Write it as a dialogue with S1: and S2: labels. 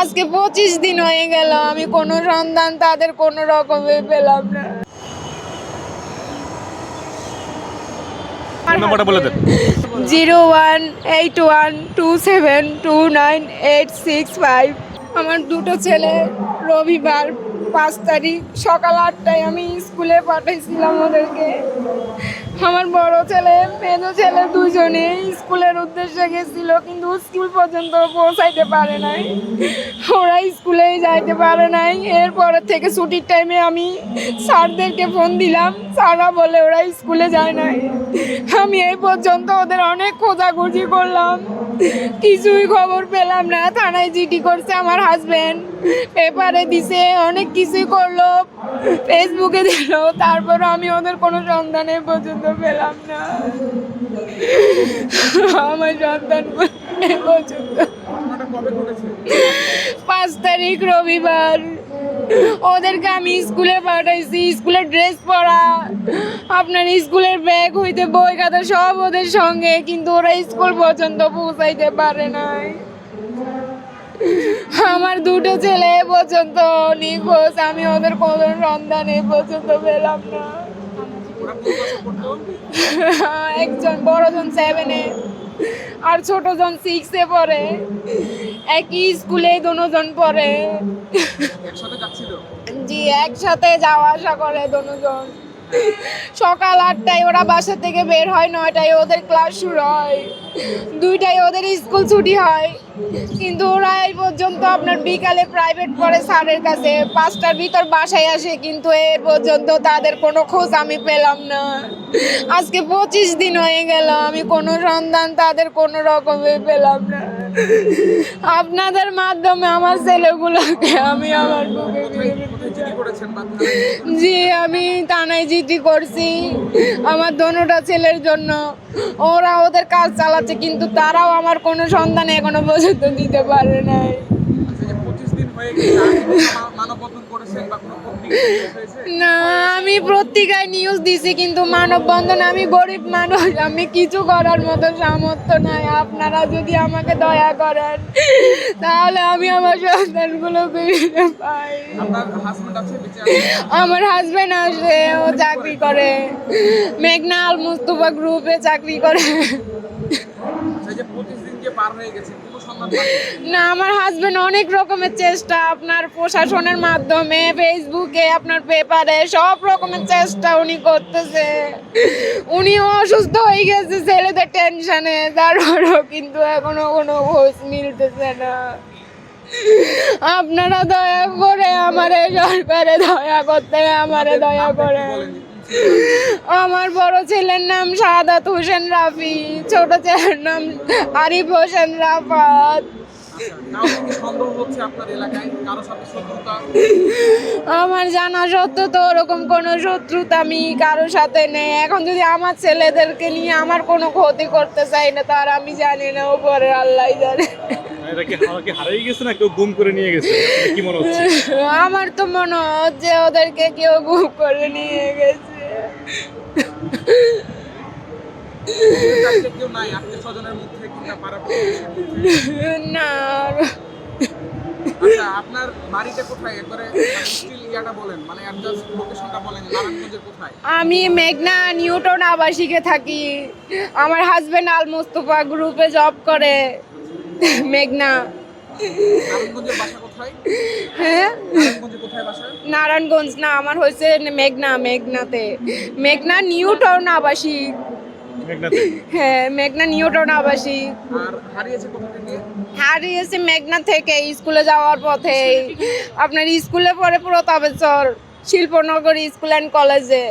S1: আজকে পঁচিশ দিন হয়ে গেল আমি কোনো সন্ধান তাদের কোনো রকমে পেলাম না।
S2: বলে দেন।
S1: Zero one eight one two seven two nine eight six five. আমার দুটো ছেলে রবিবার পাঁচ তারিখ সকাল আটটায় আমি স্কুলে পাঠাইছিলাম ওদেরকে। আমার বড় ছেলে, মেজো ছেলে দুজনে স্কুলের উদ্দেশ্যে গেছিল, কিন্তু স্কুল পর্যন্ত পৌঁছাইতে পারে নাই। ওরা স্কুলেই যাইতে পারে নাই। এরপরের থেকে ছুটির টাইমে আমি স্যারদেরকে ফোন দিলাম। স্যাররা বলে, ওরা স্কুলে যায় নাই। আমি এই পর্যন্ত ওদের অনেক খোঁজাখুঁজি করলাম। কিছুই খবর পেলাম না। থানায় জিডি করছে আমার হাজব্যান্ড পেপারে দিছে, অনেক কিছুই করল। ফেসবুকে দিল। তারপর আমি ওদের কোনো সন্ধান পর্যন্ত পেলাম না। আমার সন্তান পাঁচ তারিখ রবিবার। ওদেরকে আমি স্কুলে পাঠাইছি স্কুলের ড্রেস পরা। আপনার স্কুলের ব্যাগ হইতে বই খাতা সব ওদের সঙ্গে, কিন্তু ওরা স্কুল পর্যন্ত পৌঁছাইতে পারে নাই। আমার দুটো ছেলে পর্যন্ত নিখোঁজ, আমি ওদের কোনো সন্ধান পর্যন্ত পেলাম না। একজন বড়জন সেভেনে আর ছোটজন সিক্সে পড়ে। একই স্কুলে দুজন পড়ে। জি একসাথে যাওয়া আসা করে দুজন সকাল আটটায় ওরা বাসা থেকে বের হয়, নয়টায় ওদের ক্লাস শুরু হয়। দুইটায় ওদের স্কুল ছুটি হয়। কিন্তু ওরা এই পর্যন্ত আপনার বিকালে প্রাইভেট পড়ে স্যারের কাছে। পাঁচটার ভিতর বাসায় আসে, কিন্তু এ পর্যন্ত তাদের কোনো খোঁজ আমি পেলাম না। আজকে পঁচিশ দিন হয়ে গেল, আমি কোনো সন্ধান তাদের কোনো রকমে পেলাম না। আপনাদের মাধ্যমে আমার ছেলেগুলোকে আমি আমার বুকে জি আমি তানাই জিটি করছি। আমার দোনোটা ছেলের জন্য। ওরা ওদের কাজ চালাচ্ছে কিন্তু তারাও আমার কোনো সন্ধান এখনও পর্যন্ত দিতে পারে নাই। না আমি পত্রিকায় নিউজ দিছি কিন্তু মানববন্ধন আমি গরিব মানুষ আমি কিছু করার মতো সামর্থ্য নাই। আপনারা যদি আমাকে দয়া করেন তাহলে আমি আমার সন্তানগুলো ফিরে পাই। আমার হাজবেন্ড আসে ও চাকরি করে। মেঘনা আল মুস্তফা গ্রুপে চাকরি করে। না আমার হাজবেন্ড অনেক রকমের চেষ্টা আপনার প্রশাসনের মাধ্যমে ফেসবুকে আপনার পেপারে সব রকমের চেষ্টা উনি করতেছে। উনি অসুস্থ হয়ে গেছে ছেলেদের টেনশনে তারপরও কিন্তু এখনও কোনো খোঁজ মিলতেছে না। আপনারা দয়া করে আমারে সরকারে দয়া করতে আমারে দয়া করে আমার বড় ছেলের নাম সাদাত হোসেন রাফি, ছোট ছেলের নাম আরিফ হোসেন রাফাত। আমার জানা সত্ত্বেও তো ওরকম কোনো শত্রুতা আমি কারোর সাথে নেই। এখন যদি আমার ছেলেদেরকে নিয়ে আমার কোনো ক্ষতি করতে চাই না, তার আমি জানি না, উপরে আল্লাহ জানে।
S2: এটা কি হারাকে হারিয়ে গেছে না কেউ গুম করে নিয়ে গেছে? কি মনে হচ্ছে?
S1: আমার তো মনে হচ্ছে ওদেরকে কেউ গুম করে নিয়ে গেছে। না
S3: আচ্ছা আপনার বাড়িটা কোথায়? একবারে স্টিল ইয়াটা বলেন মানে অ্যাড্রেস লোকেশনটা বলেন নারায়ণগঞ্জের কোথায়?
S1: আমি মেঘনা নিউটন আবাসিকে থাকি। আমার হাজবেন্ড আল মুস্তফা গ্রুপে জব করে। মেঘনা।
S3: নারায়ণগঞ্জের বাসা কোথায়?
S1: হ্যাঁ?
S3: নারায়ণগঞ্জে কোথায় বাসা?
S1: নারায়ণগঞ্জ না আমার হয়েছে মেঘনা মেঘনাতে। মেঘনা নিউটন আবাসিক
S2: মেঘনাতে?
S1: হ্যাঁ মেঘনা নিউটন আবাসিক
S3: আর হারিয়েছে কোথা
S1: মেঘনা থেকে স্কুলে যাওয়ার পথে। আপনার স্কুলে পড়ে প্রতাপেশ্বর শিল্পনগর স্কুল অ্যান্ড কলেজে।